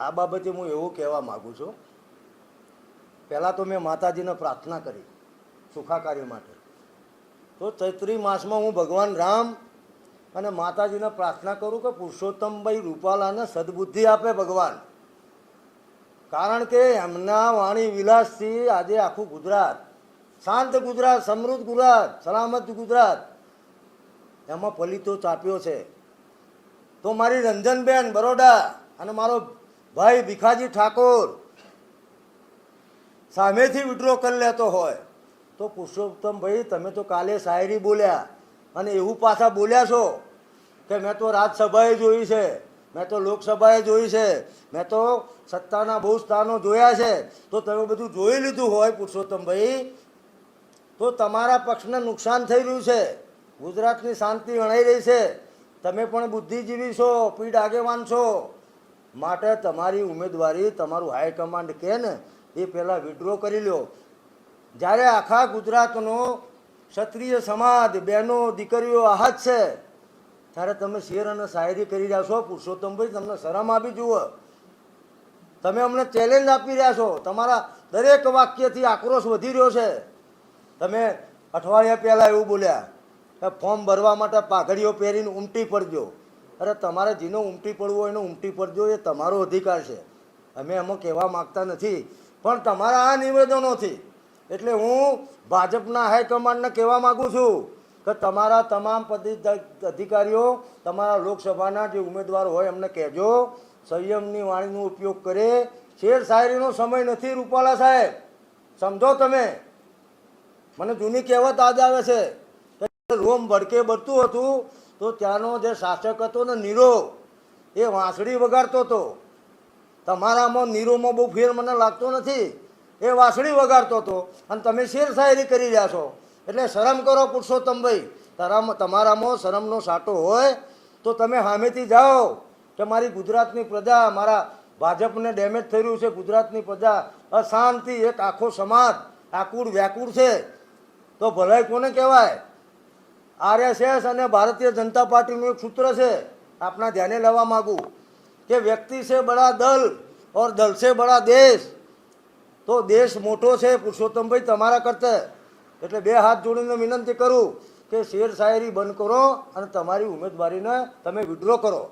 આ બાબતે હું એવું કહેવા માગું છું, પહેલાં તો મેં માતાજીને પ્રાર્થના કરી સુખાકારી માટે. તો ચૈત્રી માસમાં હું ભગવાન રામ અને માતાજીને પ્રાર્થના કરું કે પુરુષોત્તમભાઈ રૂપાલાને સદબુદ્ધિ આપે ભગવાન. કારણ કે એમના વાણી વિલાસથી આજે આખું ગુજરાત, શાંત ગુજરાત, સમૃદ્ધ ગુજરાત, સલામત ગુજરાત, એમાં ફલિતો ચાપ્યો છે. તો મારી રંજનબેન બરોડા અને મારો ભાઈ ભીખાજી ઠાકોર, સામેથી વિડ્રો કરી લેતો હોય. તો પુરુષોત્તમભાઈ તમે તો કાલે શાયરી બોલ્યા અને એવું પાછા બોલ્યા છો કે મેં તો રાજ્યસભાએ જોઈ છે, મેં તો લોકસભાએ જોઈ છે, મેં તો સત્તાના બહુ સ્થાનો જોયા છે. તો તમે બધું જોઈ લીધું હોય પુરુષોત્તમભાઈ તો તમારા પક્ષને નુકસાન થઈ રહ્યું છે. ગુજરાતની શાંતિ અણાઈ રહી છે. તમે પણ બુદ્ધિજીવી છો, પીઢ આગેવાન છો. માટે તમારી ઉમેદવારી તમારું હાઈકમાન્ડ કહે ને, એ પહેલાં વિડ્રો કરી લો જ્યારે આખા ગુજરાતનો ક્ષત્રિય સમાજ, બહેનો, દીકરીઓ આહત છે, ત્યારે તમે શેર અને શાયરી કરી રહ્યા છો. પુરુષોત્તમભાઈ તમને શરમ આપી જુઓ. તમે અમને ચેલેન્જ આપી રહ્યા છો. તમારા દરેક વાક્યથી આક્રોશ વધી રહ્યો છે. તમે અઠવાડિયા પહેલાં એવું બોલ્યા કે ફોર્મ ભરવા માટે પાઘડીઓ પહેરીને ઉમટી પડજો. અરે તમારે જેનો ઉમટી પડવું હોય એને ઉમટી પડજો, એ તમારો અધિકાર છે. અમે એમાં કહેવા માગતા નથી, પણ તમારા આ નિવેદનોથી. એટલે હું ભાજપના હાઈકમાન્ડને કહેવા માગું છું કે તમારા તમામ પદી અધિકારીઓ, તમારા લોકસભાના જે ઉમેદવાર હોય એમને કહેજો, સંયમની વાણીનો ઉપયોગ કરે. શેર શાયરીનો સમય નથી, રૂપાલા સાહેબ. સમજો તમે. મને જૂની કહેવત યાદ આવે છે કે રોમ ભડકે બળતું હતું તો ત્યાંનો જે શાસક હતો ને નીરો, એ વાંસળી વગાડતો હતો. તમારામાં નીરોમાં બહુ ફેર મને લાગતો નથી. એ વાંસળી વગાડતો હતો. અને તમે શેર શાયરી કરી રહ્યા છો. એટલે શરમ કરો પુરુષોત્તમભાઈ તારામાં, તમારામાં શરમનો સાટો હોય તો તમે સામેથી જાઓ કે મારી ગુજરાતની પ્રજા, મારા ભાજપને ડેમેજ રહ્યું છે, ગુજરાતની પ્રજા. અશાંતિ એક આખો સમાજ આકુળ વ્યાકુળ છે. તો ભલાઈ કોને કહેવાય? આરએસએસ અને ભારતીય જનતા પાર્ટીનું એક સૂત્ર છે, આપના ધ્યાને લેવા માગું, કે વ્યક્તિ છે બડા દલ ઓર દલ છે બડા દેશ. તો દેશ મોટો છે, પુરુષોત્તમભાઈ, તમારા કરતા. એટલે બે હાથ જોડીને વિનંતી કરું કે શેર શાયરી બંધ કરો અને તમારી ઉમેદવારીને તમે વિડ્રો કરો.